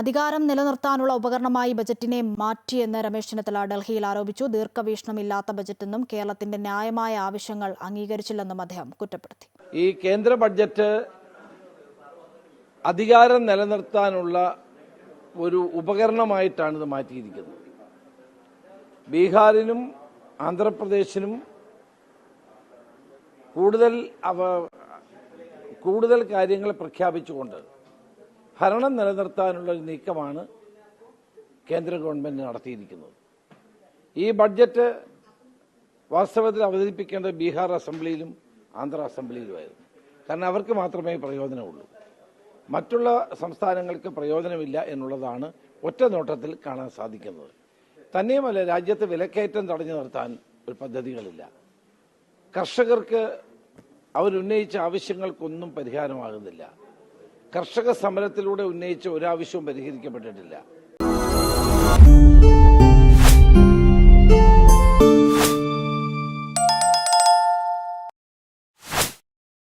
അധികാരം നിലനിർത്താനുള്ള ഉപകരണമായി ബജറ്റിനെ മാറ്റിയെന്ന് രമേശ് ചെന്നിത്തല ഡൽഹിയിൽ ആരോപിച്ചു. ദീർഘവീക്ഷണമില്ലാത്ത ബജറ്റെന്നും കേരളത്തിന്റെ ന്യായമായ ആവശ്യങ്ങൾ അംഗീകരിച്ചില്ലെന്നും അദ്ദേഹം കുറ്റപ്പെടുത്തി. ഈ കേന്ദ്ര ബഡ്ജറ്റ് അധികാരം നിലനിർത്താനുള്ള ഒരു ഉപകരണമായിട്ടാണ് ഇത് മാറ്റിയിരിക്കുന്നത്. ബീഹാറിനും ആന്ധ്രാപ്രദേശിനും കൂടുതൽ കൂടുതൽ കാര്യങ്ങൾ പ്രഖ്യാപിച്ചുകൊണ്ട് ഭരണം നിലനിർത്താനുള്ള ഒരു നീക്കമാണ് കേന്ദ്ര ഗവൺമെന്റ് നടത്തിയിരിക്കുന്നത്. ഈ ബഡ്ജറ്റ് വാസ്തവത്തിൽ അവതരിപ്പിക്കേണ്ടത് ബീഹാർ അസംബ്ലിയിലും ആന്ധ്ര അസംബ്ലിയിലുമായിരുന്നു. കാരണം അവർക്ക് മാത്രമേ പ്രയോജനമുള്ളൂ. മറ്റുള്ള സംസ്ഥാനങ്ങൾക്ക് പ്രയോജനമില്ല എന്നുള്ളതാണ് ഒറ്റ നോട്ടത്തിൽ കാണാൻ സാധിക്കുന്നത്. തന്നെയുമല്ല രാജ്യത്ത് വിലക്കയറ്റം തടഞ്ഞു നിർത്താൻ ഒരു പദ്ധതികളില്ല. കർഷകർക്ക് അവരുന്നയിച്ച ആവശ്യങ്ങൾക്കൊന്നും പരിഹാരമാകുന്നില്ല. കർഷക സമരത്തിലൂടെ ഉന്നയിച്ച ഒരാവശ്യവും പരിഹരിക്കപ്പെട്ടിട്ടില്ല.